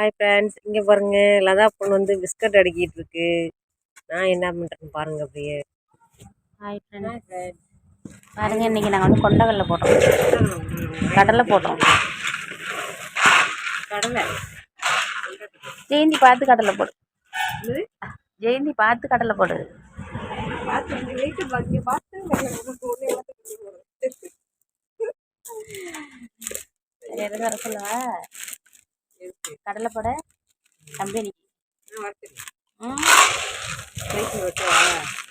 Hi friends இங்கே பாருங்க. லதா பொண்ணு வந்து பிஸ்கட் அடுக்கிட்டு இருக்கு. நான் என்ன பண்ணுறேன்னு பாருங்க அப்படியே. ஹாய் ஃப்ரெண்ட் பாருங்க இன்னைக்கு நாங்கள் வந்து கொண்டக்கடலை போட்டோம். கடலை போட்டோம். கடலை. ஜெயந்தி பார்த்து கடலை போடு? ஜெயந்தி பார்த்து கடலை போடு. எதுவும் வர சொல்லவா? கடலை போட கம்பெனிக்கு ம்.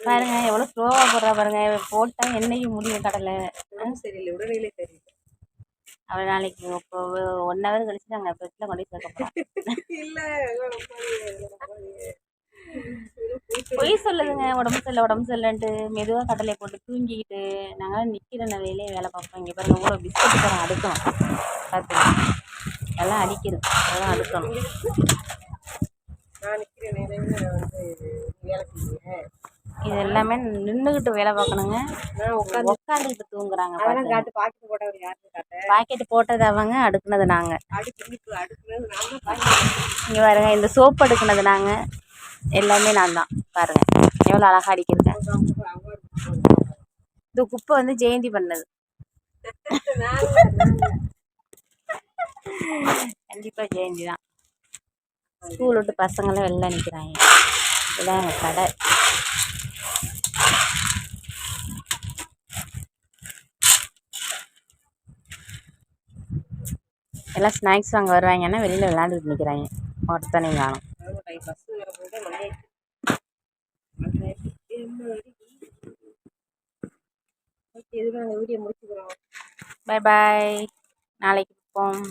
பாருங்க எவ்வளோ ஸ்லோவாக போடுறா பாருங்க. போட்டால் என்னைக்கு முடியும் கடலை? சரியில்லை உடனே சரியில்லை. அவள் நாளைக்கு இப்போ ஒன் ஹவர் கழிச்சு நாங்கள் ஃப்ரிட்ஜில் கொண்டு போய் சேர்க்க இல்லை பொய் சொல்லுதுங்க உடம்பு சரியில்லை உடம்பு சரியில்லைன்ட்டு. மெதுவாக கடலை போட்டு தூங்கிக்கிட்டு. நாங்கள் நிற்கிற நிலையிலே வேலை பார்ப்போம் இங்கே பாருங்க ஊற பிஸ்கட் தரம் அடுக்கணும் பார்த்து எல்லாம் அடிக்கணும் அதெல்லாம் அடுக்கணும் இது எல்லாமே நின்றுக்கிட்டு வேலை பார்க்கணுங்க. உட்காந்து உட்காந்துக்கிட்டு தூங்குறாங்க பாக்கெட் போட்டது அவங்க அடுக்குனது நாங்கள் அடுக்குறது இங்கே பாருங்க இந்த சோப்பு அடுக்குனது நாங்கள் எல்லாமே நான் தான். பாருங்க எவ்வளோ அழகாக அடிக்கிருக்கேன் இந்த குப்பை வந்து ஜெயந்தி பண்ணது. கண்டிப்பாக ஜெயந்தி தான். ஸ்கூல் விட்டு பசங்களாம் வெளில நிற்கிறாங்க இதான் எங்கள் கடை. எல்லாம் ஸ்நாக்ஸ் வாங்க வருவாங்கன்னா வெளியில் விளாண்டுட்டு நிற்கிறாங்க ஒருத்தனையும் காணும். பஸ் வரும்போது மணி ஓகே இது நாங்கள் வீடியோ முடிச்சுக்கிறோம். பை பாய் நாளைக்கு போவோம்